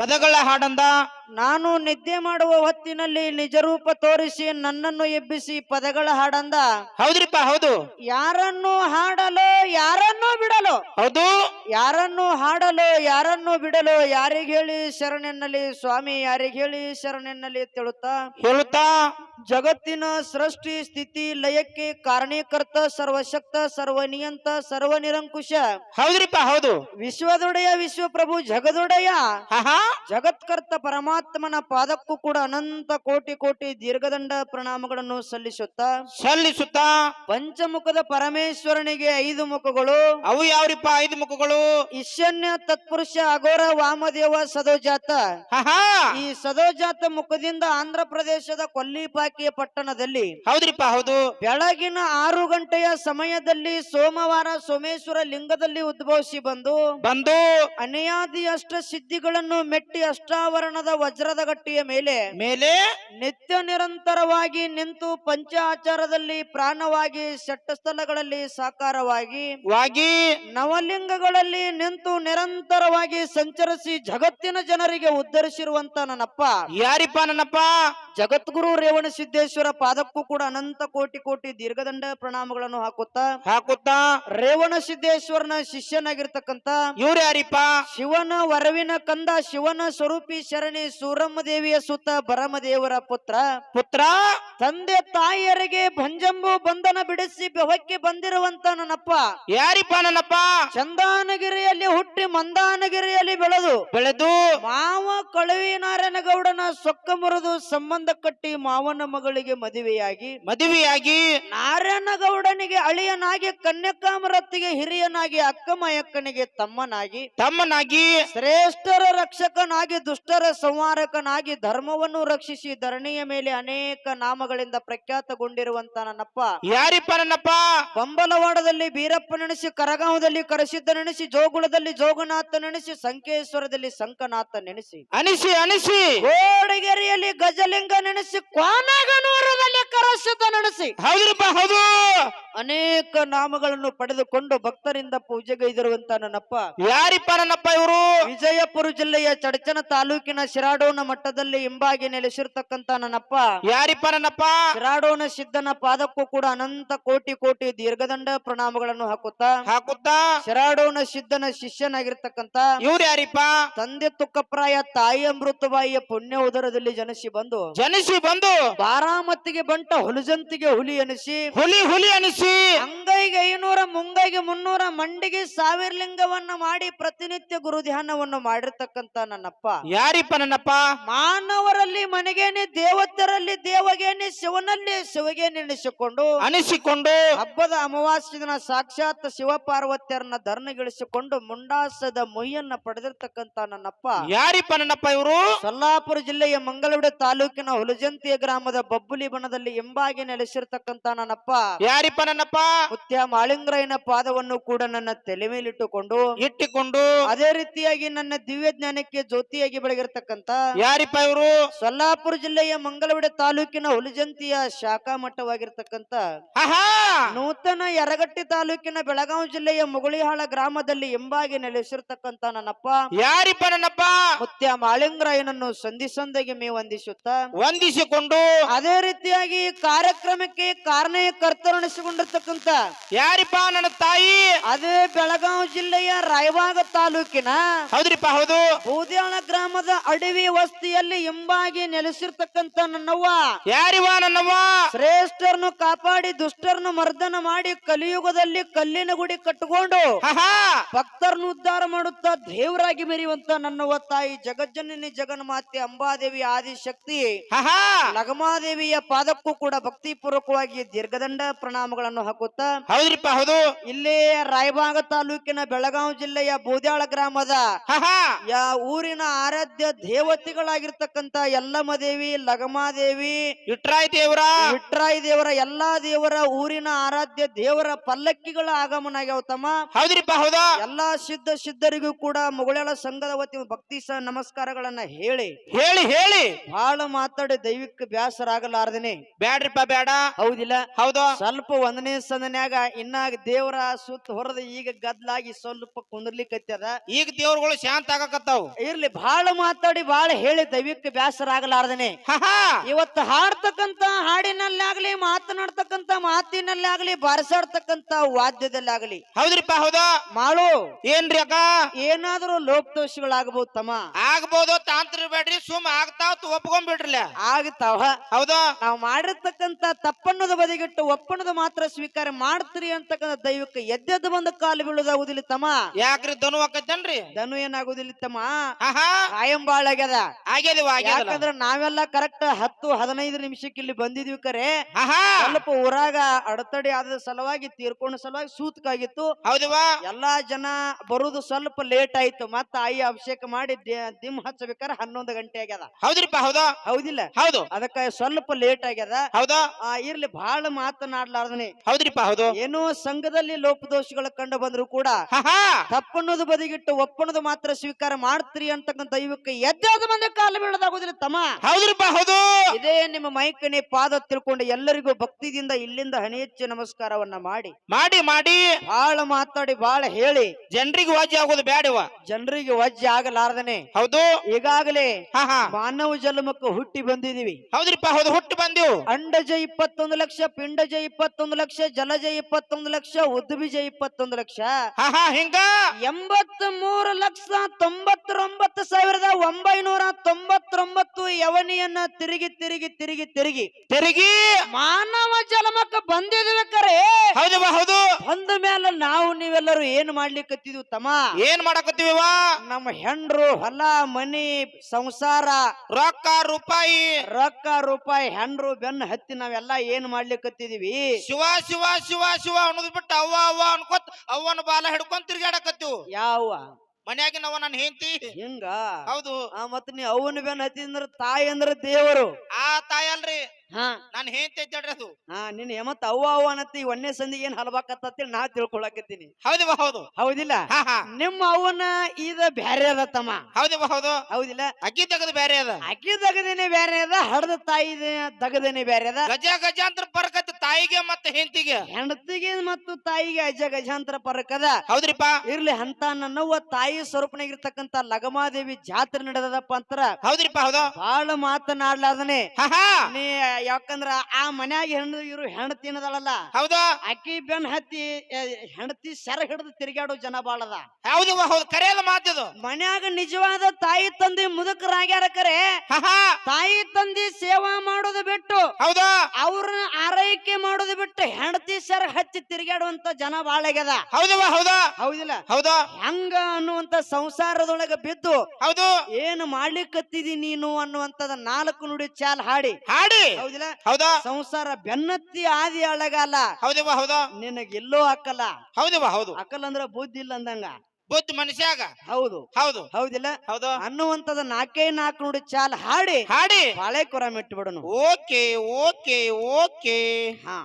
ಪದಗಳ ಹಾಡಂದ ನಾನು ನಿದ್ದೆ ಮಾಡುವ ಹೊತ್ತಿನಲ್ಲಿ ನಿಜರೂಪ ತೋರಿಸಿ ನನ್ನನ್ನು ಎಬ್ಬಿಸಿ ಪದಗಳ ಹಾಡಂದ. ಹೌದ್ರಿಪ್ಪ ಹೌದು. ಯಾರನ್ನು ಹಾಡಲು ಯಾರನ್ನು ಬಿಡಲು? ಹೌದು. ಯಾರನ್ನು ಹಾಡಲು ಯಾರನ್ನು ಬಿಡಲು ಯಾರಿಗೆ ಹೇಳಿ ಶರಣೆನ್ನಲ್ಲಿ ಸ್ವಾಮಿ ಯಾರಿಗೆ ಹೇಳಿ ಶರಣೆನ್ನಲ್ಲಿ ತಿಳುತ್ತಾ? ಹೇಳುತ್ತಾ. ಜಗತ್ತಿನ ಸೃಷ್ಟಿ ಸ್ಥಿತಿ ಲಯಕ್ಕೆ ಕಾರಣೀಕರ್ತ ಸರ್ವಶಕ್ತ ಸರ್ವನಿಯಂತ ಸರ್ವ ನಿರಂಕುಶ ಹೌದ್ರಿಪ್ಪ ಹೌದು. ವಿಶ್ವದೊಡೆಯ ವಿಶ್ವಪ್ರಭು ಜಗದೊಡೆಯ. ಜಗತ್ಕರ್ತ ಜಗತ್ಕರ್ತ ಪರಮಾತ್ಮನ ಪಾದಕ್ಕೂ ಕೂಡ ಅನಂತ ಕೋಟಿ ಕೋಟಿ ದೀರ್ಘದಂಡ ಪ್ರಣಾಮಗಳನ್ನು ಸಲ್ಲಿಸುತ್ತಾ ಸಲ್ಲಿಸುತ್ತಾ ಪಂಚಮುಖದ ಪರಮೇಶ್ವರನಿಗೆ ಐದು ಮುಖಗಳು. ಅವು ಯಾವ್ರಿಪ್ಪ ಐದು ಮುಖಗಳು? ಈಶಾನ್ಯ ತತ್ಪುರುಷ ಅಘೋರ ವಾಮದೇವ ಸದೋಜಾತ. ಈ ಸದೋಜಾತ ಮುಖದಿಂದ ಆಂಧ್ರ ಪ್ರದೇಶದ ಕೊಲ್ಲಿಪಾಕಿಯ ಪಟ್ಟಣದಲ್ಲಿ ಹೌದ್ರಿಪ್ಪ ಹೌದು. ಬೆಳಗಿನ ಆರು ಗಂಟೆಯ ಸಮಯದಲ್ಲಿ ಸೋಮವಾರ ಸೋಮೇಶ್ವರ ಲಿಂಗದಲ್ಲಿ ಉದ್ಭವಿಸಿ ಬಂದು ಬಂದು ಅನೆಯಾದಿ ಅಷ್ಟ ಸಿದ್ಧಿಗಳನ್ನು ಮೆಟ್ಟಿ ಅಷ್ಟಾವರಣದ ವಜ್ರದ ಗಟ್ಟಿಯ ಮೇಲೆ ಮೇಲೆ ನಿತ್ಯ ನಿರಂತರವಾಗಿ ನಿಂತು ಪಂಚ ಆಚಾರದಲ್ಲಿ ಪ್ರಾಣವಾಗಿ ಸ್ಥಳಗಳಲ್ಲಿ ಸಾಕಾರವಾಗಿ ವಾಗಿ ನವಲಿಂಗಗಳಲ್ಲಿ ನಿಂತು ನಿರಂತರವಾಗಿ ಸಂಚರಿಸಿ ಜಗತ್ತಿನ ಜನರಿಗೆ ಉದ್ಧರಿಸಿರುವಂತ ನನ್ನಪ್ಪ. ಯಾರಿಪ್ಪ ನನ್ನಪ್ಪ? ಜಗದ್ಗುರು ರೇವಣ ಸಿದ್ದೇಶ್ವರ ಪಾದಕ್ಕೂ ಕೂಡ ಅನಂತ ಕೋಟಿ ಕೋಟಿ ದೀರ್ಘದಂಡ ಪ್ರಣಾಮಗಳನ್ನು ಹಾಕುತ್ತಾ ಹಾಕುತ್ತಾ ರೇವಣ ಸಿದ್ದೇಶ್ವರನ ಶಿಷ್ಯನಾಗಿರ್ತಕ್ಕಂತ ಇವ್ರು ಯಾರಿಪ್ಪ? ಶಿವನ ವರವಿನ ಕಂದ ಶಿವನ ಸ್ವರೂಪಿ ಶರಣಿ ಸೂರಮ್ಮ ದೇವಿಯ ಸುತ್ತ ಭರಮದೇವರ ಪುತ್ರ. ಪುತ್ರ. ತಂದೆ ತಾಯಿಯರಿಗೆ ಭಂಜಂಬು ಬಂಧನ ಬಿಡಿಸಿ ಬೆವಕ್ಕೆ ಬಂದಿರುವಂತ ನನ್ನಪ್ಪ. ಯಾರಿಪ್ಪ ನನ್ನಪ್ಪ? ಚಂದಾನಗಿರಿಯಲ್ಲಿ ಹುಟ್ಟಿ ಮಂದಾನಗಿರಿಯಲ್ಲಿ ಬೆಳೆದು ಬೆಳೆದು ಮಾವ ಕಳುವಿನಾರಾಯಣಗೌಡನ ಸೊಕ್ಕ ಮುರಿದು ಸಂಬಂಧ ಕಟ್ಟಿ ಮಾವನ ಮಗಳಿಗೆ ಮದುವೆಯಾಗಿ ಮದುವೆಯಾಗಿ ನಾರಾಯಣಗೌಡನಿಗೆ ಅಳಿಯನಾಗಿ ಕನ್ಯಕಾಮರತ್ತಿಗೆ ಹಿರಿಯನಾಗಿ ಅಕ್ಕಮಯಕ್ಕನಿಗೆ ತಮ್ಮನಾಗಿ ತಮ್ಮನಾಗಿ ಶ್ರೇಷ್ಠರ ರಕ್ಷಕನಾಗಿ ದುಷ್ಟರ ಸಂಹಾರಕನಾಗಿ ಧರ್ಮವನ್ನು ರಕ್ಷಿಸಿ ಧರಣಿಯ ಮೇಲೆ ಅನೇಕ ನಾಮಗಳಿಂದ ಪ್ರಖ್ಯಾತಗೊಂಡಿರುವಂತ ನನ್ನಪ್ಪ ಯಾರಿಪ್ಪ ನನ್ನಪ್ಪ? ಬಂಬಲವಾಡದಲ್ಲಿ ಬೀರಪ್ಪ ನೆನೆಸಿ ಕರಗಾಂವದಲ್ಲಿ ಕರಸಿದ್ದ ನೆನೆಸಿ ಜೋಗುಳದಲ್ಲಿ ಜೋಗನಾಥ ನೆನೆಸಿ ಸಂಕೇಶ್ವರದಲ್ಲಿ ಸಂಕನಾಥ ನೆನೆಸಿ ಅನಿಸಿ ಅನಿಸಿ! ಕೋಡಗೇರಿಯಲ್ಲಿ ಗಜಲಿಂಗ ನೆನೆಸಿ ಕ್ವಾನಗನೂರದಲ್ಲಿ ಕರಸಿದ್ದ ನೆನೆಸಿ ಹೌದ್ರಪ್ಪ ಹೌದು! ಅನೇಕ ನಾಮಗಳನ್ನು ಪಡೆದುಕೊಂಡು ಭಕ್ತರಿಂದ ಪೂಜೆಗೈದಿರುವಂತ ನನ್ನಪ್ಪ. ಯಾರಿಪ್ಪ ನನ್ನಪ್ಪ ಇವರು? ವಿಜಯಪುರ ಜಿಲ್ಲೆಯ ಚಡಚನ ತಾಲೂಕಿನ ಶಿರಾಡೋನ ಮಟ್ಟದಲ್ಲಿ ಹಿಂಬಾಗಿ ನೆಲೆಸಿರ್ತಕ್ಕಂತ ನನ್ನಪ್ಪ. ಯಾರಿಪ್ಪ ನನ್ನಪ್ಪ ಶಿರಾಡೋನ ಸಿದ್ದನ ಪಾದಕ್ಕೂ ಕೂಡ ಅನಂತ ಕೋಟಿ ಕೋಟಿ ದೀರ್ಘದಂಡ ಪ್ರಣಾಮಗಳನ್ನು ಹಾಕುತ್ತಾ. ಹಾಕುತ್ತಾ? ಶಿರಾಡೋನ ಸಿದ್ದನ ಶಿಷ್ಯನಾಗಿರ್ತಕ್ಕಂತ. ಇವ್ರು ಯಾರಿಪ್ಪ? ತಂದೆ ತುಕ್ಕಪ್ರಾಯ ತಾಯಿ ಅಮೃತಬಾಯಿಯ ಪುಣ್ಯ ಉದರದಲ್ಲಿ ಜನಿಸಿ ಬಂದು. ಜನಿಸಿ ಬಂದು? ಬಾರಾಮತಿಗೆ ಬಂಟ ಹುಲಿಜಂತಿಗೆ ಹುಲಿ ಅನಿಸಿ ಹುಲಿ ಹುಲಿ ಅನಿಸಿ? ಅಂಗೈಗೆ ಐನೂರ ಮುಂಗೈಗೆ ಮುನ್ನೂರ ಮಂಡಿಗೆ ಸಾವಿರ ಲಿಂಗವನ್ನ ಮಾಡಿ ಪ್ರತಿನಿತ್ಯ ಗುರು ಧ್ಯಾನವನ್ನು ಮಾಡಿರ್ತಕ್ಕಂತ ನನ್ನಪ್ಪ. ಯಾರಿಪ್ಪ ನನ್ನಪ್ಪ? ಮಾನವರಲ್ಲಿ ಮನೆಗೇನೆ ದೇವತರಲ್ಲಿ ದೇವಗೇನೆ ಶಿವನಲ್ಲಿ ಶಿವಗೆ ನೆನೆಸಿಕೊಂಡು ಅನಿಸಿಕೊಂಡು ಹಬ್ಬದ ಅಮಾವಾಸ್ಯ ದಿನ ಸಾಕ್ಷಾತ್ ಶಿವ ಪಾರ್ವತಿಯರನ್ನ ಧರ್ನಗಿಳಿಸಿಕೊಂಡು ಮುಂಡಾಸದ ಮೊಯ್ಯನ್ನ ಪಡೆದಿರ್ತಕ್ಕಂತ ನನ್ನಪ್ಪ. ಯಾರಿಪ್ಪ ನನ್ನಪ್ಪ ಇವರು? ಸೊಲ್ಲಾಪುರ ಜಿಲ್ಲೆಯ ಮಂಗಳೂರು ತಾಲೂಕಿನ ಹುಲಜಂತಿಯ ಗ್ರಾಮದ ಬಬ್ಬುಲಿ ಬಣದಲ್ಲಿ ಎಂಬಾಗಿ ನೆಲೆಸಿರ್ತಕ್ಕಂತ ನನ್ನಪ್ಪ. ಯಾರಿಪ್ಪ ನನ್ನಪ್ಪ? ಮುತ್ಯ ಮಾಳಿಂಗ್ರಾಯನ ಪಾದವನ್ನು ಕೂಡ ನನ್ನ ತಲೆ ಮೇಲಿಟ್ಟುಕೊಂಡು ಇಟ್ಟುಕೊಂಡು ಅದೇ ರೀತಿಯಾಗಿ ನನ್ನ ದಿವ್ಯ ಜ್ಞಾನಕ್ಕೆ ಜ್ಯೋತಿಯಾಗಿ ಬೆಳಗಿರತಕ್ಕಂತ ಯಾರಿಪ್ಪ ಇವರು? ಸೊಲ್ಲಾಪುರ ಜಿಲ್ಲೆಯ ಮಂಗಳವಿಡ ತಾಲೂಕಿನ ಹುಲಿಜಂತಿಯ ಶಾಖಾ ಮಠವಾಗಿರ್ತಕ್ಕಂತ ನೂತನ ಯರಗಟ್ಟಿ ತಾಲೂಕಿನ ಬೆಳಗಾವಿ ಜಿಲ್ಲೆಯ ಮುಗುಳಿಹಾಳ ಗ್ರಾಮದಲ್ಲಿ ಎಂಬಾಗಿ ನೆಲೆಸಿರ್ತಕ್ಕಂತ ನನ್ನಪ್ಪ. ಯಾರಿಪ್ಪ ನನ್ನಪ್ಪ? ಮುತ್ಯ ಮಾಳಿಂಗರಾಯನನ್ನು ಸಂಧಿ ಸಂಧಿಗೆ ಮೇ ವಂದಿಸುತ್ತ ವಂದಿಸಿಕೊಂಡು ಅದೇ ರೀತಿಯಾಗಿ ಕಾರ್ಯಕ್ರಮಕ್ಕೆ ಕಾರ್ಯಕ್ರಮಕ್ಕೆ ಕಾರಣಕರ್ತರಣಿಸಿಕೊಂಡಿರ್ತಕ್ಕಂತ ಯಾರಿಪ್ಪ ನನ್ನ ತಾಯಿ? ಅದೇ ಬೆಳಗಾವಿ ಜಿಲ್ಲೆಯ ರಾಯಬಾಗ ತಾಲೂಕಿನ ಹೌದ್ರಿಪ್ಪ ಹೌದು. ಬೂದ್ಯಾಳ ಗ್ರಾಮದ ಅಡವಿ ವಸ್ತಿಯಲ್ಲಿ ಎಂಬಾಗಿ ನೆಲೆಸಿರ್ತಕ್ಕಂತ ನನ್ನವ್ವ. ಯಾರಿವ ನನ್ನವ್ವ? ಶ್ರೇಷ್ಠರನ್ನು ಕಾಪಾಡಿ ದುಷ್ಟರನ್ನು ಮರ್ದನ ಮಾಡಿ ಕಲಿಯುಗದಲ್ಲಿ ಕಲ್ಲಿನ ಗುಡಿ ಕಟ್ಟಿಕೊಂಡು ಭಕ್ತರನ್ನು ಉದ್ಧಾರ ಮಾಡುತ್ತಾ ದೇವರಾಗಿ ಮೆರೆಯುವಂತ ನನ್ನವ್ವ ತಾಯಿ ಜಗಜ್ಜನನಿ ಜಗನ್ಮಾತೆ ಅಂಬಾದೇವಿ ಆದಿಶಕ್ತಿ. ನಗಮಾದೇವಿಯ ಲಗಮಾದೇವಿಯ ಪಾದಕ್ಕೂ ಕೂಡ ಭಕ್ತಿ ಪೂರ್ವಕವಾಗಿ ದೀರ್ಘದಂಡ ಪ್ರಣಾಮಗಳನ್ನು ಹಾಕುತ್ತಾ. ಹೌದ್ರಿಪ್ಪ ಹೌದು. ಇಲ್ಲೇ ರಾಯಬಾಗ ತಾಲೂಕಿನ ಬೆಳಗಾವಿ ಜಿಲ್ಲೆಯ ಬೂದ್ಯಾಳ ಗ್ರಾಮದ ಯಾ ಊರಿನ ಆರಾಧ್ಯ ದೇವತೆಗಳಾಗಿರ್ತಕ್ಕಂತ ಯಲ್ಲಮ್ಮ ದೇವಿ ಲಗಮಾದೇವಿ ಇಟ್ರಾಯ್ ದೇವರ? ವಿಟ್ರಾಯ್ ದೇವರ ಎಲ್ಲಾ ದೇವರ ಊರಿನ ಆರಾಧ್ಯ ದೇವರ ಪಲ್ಲಕ್ಕಿಗಳ ಆಗಮನ ಆಗ್ಯಾವ ತಮ್ಮ. ಹೌದ್ರಿಪ್ಪ ಹೌದಾ? ಎಲ್ಲಾ ಸಿದ್ಧ ಸಿದ್ಧರಿಗೂ ಕೂಡ ಮುಗುಳೆಳ ಸಂಘದ ವತಿ ಭಕ್ತಿ ಸಹ ನಮಸ್ಕಾರಗಳನ್ನ ಹೇಳಿ. ಹೇಳಿ ಹೇಳಿ. ಬಹಳ ಮಾತ ಮಾತಾಡಿ ದೈವಿಕ ಬ್ಯಾಸರಾಗಲಾರ್ದನೆ. ಬ್ಯಾಡ್ರಿಪ್ಪ ಬೇಡ ಹೌದಿಲ್ಲ. ಹೌದಾ. ಸ್ವಲ್ಪ ಒಂದನೇ ಸಂದನ್ಯಾಗ ಇನ್ನಾಗ ದೇವರ ಸುತ್ತ ಹೊರದ ಈಗ ಗದ್ಲಾಗಿ ಸ್ವಲ್ಪ ಕುಂದರ್ಲಿಕ್ಕತ್ಯದ ಈಗ ದೇವ್ರಗಳು ಶಾಂತ ಆಗಕತ್ತಾವು. ಇರ್ಲಿ ಬಾಳ ಮಾತಾಡಿ ಬಾಳ ಹೇಳಿ ದೈವಿಕ ಬ್ಯಾಸರ ಆಗಲಾರ್ದನೆ. ಇವತ್ತು ಹಾಡ್ತಕ್ಕಂತ ಹಾಡಿನಲ್ಲಾಗ್ಲಿ ಮಾತನಾಡ್ತಕ್ಕಂತ ಮಾತಿನಲ್ಲಾಗ್ಲಿ ಬಾರಿಸಾಡ್ತಕ್ಕಂತ ವಾದ್ಯದಲ್ಲಾಗ್ಲಿ. ಹೌದ್ರಿಪ್ಪ ಹೌದಾ? ಮಾಡು. ಏನ್ರಿ ಅಕ್ಕ? ಏನಾದ್ರೂ ಲೋಪದೋಷಗಳಾಗಬಹುದು ತಮ್ಮ. ಆಗ್ಬೋದು ತಾಂತ್ರಿ ಬೇಡ್ರಿ ಸುಮ್ ಆಗ್ತಾವ್ ಒಪ್ಕೊಂಡ್ಬಿಡ್ರಲ್ಲ ಆಗ್ತಾವ. ಹೌದು? ನಾವು ಮಾಡಿರ್ತಕ್ಕಂತ ತಪ್ಪನ್ನದ ಬದಿಗಿಟ್ಟು ಒಪ್ಪಣದ ಮಾತ್ರ ಸ್ವೀಕಾರ ಮಾಡ್ತೀರಿ ಅಂತಕ್ಕಂಥ ದೈವಕ್ಕೆ ಎದ್ದೆದ್ದು ಬಂದ ಕಾಲು ಬೀಳುದಾಗುದಿಲ್ಲ ತಮ್ಮ. ಯಾಕ್ರಿ ಧನು ಹಾಕತ್ತನ್ರಿ ಧನು ಏನಾಗುದಿಲ್ಲ ತಮ್ಮ. ಆಹಾ. ಕಾಯಂ ಬಾಳ ಆಗ್ಯದ ಯಾಕಂದ್ರ ನಾವೆಲ್ಲ ಕರೆಕ್ಟ್ ಹತ್ತು ಹದಿನೈದು ನಿಮಿಷಕ್ಕೆ ಇಲ್ಲಿ ಬಂದಿದ್ವಿ ಕರೆ. ಆಹಾ. ಸ್ವಲ್ಪ ಊರಾಗ ಅಡತಡಿ ಆದ ಸಲುವಾಗಿ ತೀರ್ಕೊಂಡ ಸಲುವಾಗಿ ಸೂತ್ಕಾಗಿತ್ತು. ಹೌದವಾ ಎಲ್ಲಾ ಜನ ಬರುದು ಸ್ವಲ್ಪ ಲೇಟ್ ಆಯ್ತು. ಮತ್ತ ಆಯಿ ಅಭಿಷೇಕ ಮಾಡಿ ದಿ- ದಿಮ್ ಹಚ್ಚಬೇಕಾರೆ ಹನ್ನೊಂದು ಗಂಟೆ ಆಗ್ಯದ. ಹೌದ್ರಿಪ್ಪ ಹೌದಾ? ಹೌದಿಲ್ಲ. ಹೌದು. ಅದಕ್ಕ ಸ್ವಲ್ಪ ಲೇಟ್ ಆಗ್ಯದ. ಹೌದಾ? ಆ ಇರ್ಲಿ ಬಹಳ ಮಾತನಾಡ್ಲಾರ್ದನೆ. ಹೌದ್ರಿಪ್ಪ ಹೌದು. ಏನೋ ಸಂಘದಲ್ಲಿ ಲೋಪದೋಷಗಳು ಕಂಡು ಬಂದ್ರು ಕೂಡ ತಪ್ಪನ್ನೋದು ಬದಿಗಿಟ್ಟು ಒಪ್ಪಣದು ಮಾತ್ರ ಸ್ವೀಕಾರ ಮಾಡ್ತೀರಿ ಅಂತಕ್ಕಂಥ ದೈವಕ್ಕೆ ಎದ್ದಾದ ಮಂದಿ ಕಾಲ ಬೀಳೋದಾಗುದಿಲ್ಲ ತಮ್ಮ. ಹೌದ್ರಿಪ್ಪ ಹೌದು. ಇದೇ ನಿಮ್ಮ ಮೈಕನೆ ಪಾದ ತಿಳ್ಕೊಂಡು ಎಲ್ಲರಿಗೂ ಭಕ್ತಿದಿಂದ ಇಲ್ಲಿಂದ ಹಣೆ ಹೆಚ್ಚು ನಮಸ್ಕಾರವನ್ನ ಮಾಡಿ. ಮಾಡಿ ಮಾಡಿ. ಬಹಳ ಮಾತಾಡಿ ಬಹಳ ಹೇಳಿ. ಜನರಿಗೆ ವಾಜ್ಯ ಆಗೋದು ಬೇಡವ ಜನರಿಗೆ ವಾಜ್ಯ ಆಗಲಾರದನೆ. ಹೌದು. ಈಗಾಗಲೇ ಮಾನವ ಜನ್ಮಕ್ಕೆ ಹುಟ್ಟಿ ಬಂದಿದೀವಿ ಹೌದ್ರಿಪ್ಪ ಹೌದು ಹುಟ್ಟು ಬಂದಿವು ಅಂಡಜ ಇಪ್ಪತ್ತೊಂದು ಲಕ್ಷ ಪಿಂಡಜ ಇಪ್ಪತ್ತೊಂದು ಲಕ್ಷ ಜಲಜ ಇಪ್ಪತ್ತೊಂದು ಲಕ್ಷ ಉದ್ಬೀಜ ಇಪ್ಪತ್ತೊಂದು ಲಕ್ಷ. ಹಾ ಹಾ ಹಿಂಗ? ಎಂಬತ್ ಮೂರು ಲಕ್ಷ ತೊಂಬತ್ತೊಂಬತ್ತು ಸಾವಿರದ ಒಂಬೈನೂರ ತೊಂಬತ್ತೊಂಬತ್ತು ಯವನಿಯನ್ನ ತಿರುಗಿ ತಿರುಗಿ ತಿರುಗಿ ತಿರುಗಿ. ತಿರುಗಿ? ಮಾನವ ಜನ್ಮಕ್ಕೆ ಬಂದಿದ್ವಿ ಕರೆ ಹೌದಿವ ಹೌದು. ಬಂದ ಮೇಲೆ ನಾವು ನೀವೆಲ್ಲರೂ ಏನ್ ಮಾಡ್ಲಿಕ್ಕತ್ತಿದ್ವಿ ತಮ್ಮ? ಏನ್ ಮಾಡಕತ್ತೀವ ನಮ್ಮ ಹೆಂಡ್ರು ಹೊಲ ಮನಿ ಸಂಸಾರ. ರೊಕ್ಕ ರೂಪಾಯಿ. ರೊಕ್ಕ ರೂಪಾಯಿ ಹೆಂಡ್ರು ಬೆನ್ನ ಹತ್ತಿ ನಾವೆಲ್ಲ ಏನ್ ಮಾಡ್ಲಿಕ್ಕತ್ತಿದೀವಿ ಶಿವ ಶಿವ ಶಿವ ಶಿವ ಅನ್ನೋದ್ಬಿಟ್ಟು ಅವ್ವ ಅವ್ವ ಅನ್ಕೋತ್ ಅವ್ವನ ಬಾಲ ಹಿಡ್ಕೊಂಡ್ ತಿರ್ಗಾಡಕತ್ತೀವ್ ಯಾವ ಮನ್ಯಾಗಿನ ನನ್ ನನ್ನ ಹೆಂಡತಿ. ಹಿಂಗ? ಹೌದು. ಆ ಮತ್ ನೀ ಅವನ ಬೇನ್ ಹತ್ತಿ ಅಂದ್ರ ತಾಯಿ ಅಂದ್ರ ದೇವರು. ಆ ತಾಯಿ ಅಲ್ರಿ. ಹಾ. ನನ್ನ ಹೆಂಡತಿ ಐತಿ ಅದು. ಹಾ ನಿನ್ ಮತ್ ಅವ್ವ ಅವ್ವ ಅನ್ನತ್ತಿ ಒಂದೇ ಸಂದಿಗೆ ಏನ್ ಹಲ್ಬಾಕತ್ತೇಳಿ ನಾ ತಿಳ್ಕೊಳಕತ್ತೀನಿ. ಹೌದಿವ ಹೌದು. ಹೌದಿಲ್ಲ? ಹಾ ಹಾ. ನಿಮ್ಮ ಅವನ ಇದ ಬ್ಯಾರೆ ಅದ ತಮ್ಮ. ಹೌದಿವ ಹೌದು. ಹೌದಿಲ್ಲ? ಅಕ್ಕಿ ತೆಗದು ಬ್ಯಾರೆ ಅದ. ಅಕ್ಕಿ ದಗದೇನೆ ಬ್ಯಾರೆ ಅದ ಹಡದ ತಾಯಿ ತಗದೇನೆ ಬ್ಯಾರೆ ಅದ. ಗಜ ಗಜಾಂತರ ಪರಕತ್ ತಾಯಿಗೆ ಮತ್ತೆ ಹೆಂಡತಿಗೆ. ಹೆಂಡತಿಗೆ ಮತ್ತು ತಾಯಿಗೆ ಅಜ ಗಜಾಂತರ ಪರಕದ. ಹೌದ್ರಿಪ್ಪ ಇರ್ಲಿ ಅಂತ ನನ್ನವ್ವ ತಾಯಿ ಸ್ವರೂಪನಾಗಿರ್ತಕ್ಕಂತ ಲಗಮಾದೇವಿ ಜಾತ್ರೆ ನಡೆದದಪ್ಪ ಅಂತರ ಹೌದ್ರಿಪ್ಪ ಹೌದು. ಬಾಳ ಮಾತನಾಡ್ಲಾದನೆ ನೀ ಯಾಕಂದ್ರ ಆ ಮನ್ಯಾಗ ಹೆಣ್ಣು ಇರು ಹೆಣ್ಣು ತಿನ್ನದಳಲ್ಲ. ಹೌದಾ. ಅಕ್ಕಿ ಬೆನ್ ಹತ್ತಿ ಹೆಣ್ತಿ ಹೆಂಡತಿ ಸೆರ ಹಿಡಿದು ತಿರುಗಾಡೋ ಜನ ಬಾಳದ ಹೌದು ಹೌದು ಕರೆಯಲ್ಲ ಮಾತಿದು ಮನ್ಯಾಗ ನಿಜವಾದ ತಾಯಿ ತಂದೆ ಮುದುಕರಾಗ್ಯಾರ ಕರೆ. ತಾಯಿ ತಂದೆ ಸೇವಾ ಮಾಡೋದು ಬಿಟ್ಟು ಹೌದು. ಅವ್ರನ್ನ ಆರೈಕೆ ಮಾಡೋದು ಬಿಟ್ಟು ಹೆಂಡತಿ ಸೆರ ಹಚ್ಚಿ ತಿರುಗಾಡುವಂತ ಜನ ಬಾಳ ಆಗ್ಯದ. ಹೌದವಾ ಹೌದು. ಹೌದಿಲ್ಲ? ಹೌದು. ಹೆಂಗ ಅನ್ನುವಂತ ಸಂಸಾರದೊಳಗ ಬಿದ್ದು ಹೌದು. ಏನು ಮಾಡ್ಲಿಕ್ಕತ್ತಿದಿ ನೀನು ಅನ್ನುವಂತದ ನಾಲ್ಕು ನುಡಿ ಚಾಲ್ ಹಾಡಿ. ಹಾಡಿ. ಹೌದಿಲ್ಲ? ಹೌದು. ಸಂಸಾರ ಬೆನ್ನತ್ತಿ ಆದಿ ಅಳಗಲ್ಲ ಹೌದಿವ ಹೌದಾ. ನಿನಗ್ ಎಲ್ಲೋ ಅಕ್ಕಲ್ಲ ಹೌದಿವ ಹೌದು. ಅಕ್ಕಲ್ ಅಂದ್ರ ಬುದ್ಧಿ ಇಲ್ಲ ಅಂದಂಗ. ಬುದ್ಧಿ ಮನುಷ್ಯಾಗ. ಹೌದು. ಹೌದು. ಹೌದಿಲ್ಲ? ಹೌದು. ಅನ್ನುವಂತದ ನಾಲ್ಕೇ ನಾಲ್ಕು ನುಡಿ ಚಾಲ್ ಹಾಡಿ. ಹಾಡಿ. ಬಾಳೆ ಕೊರ ಮೆಟ್ಟು ಬಿಡೋಣ ಓಕೆ ಓಕೆ ಓಕೆ. ಹಾ.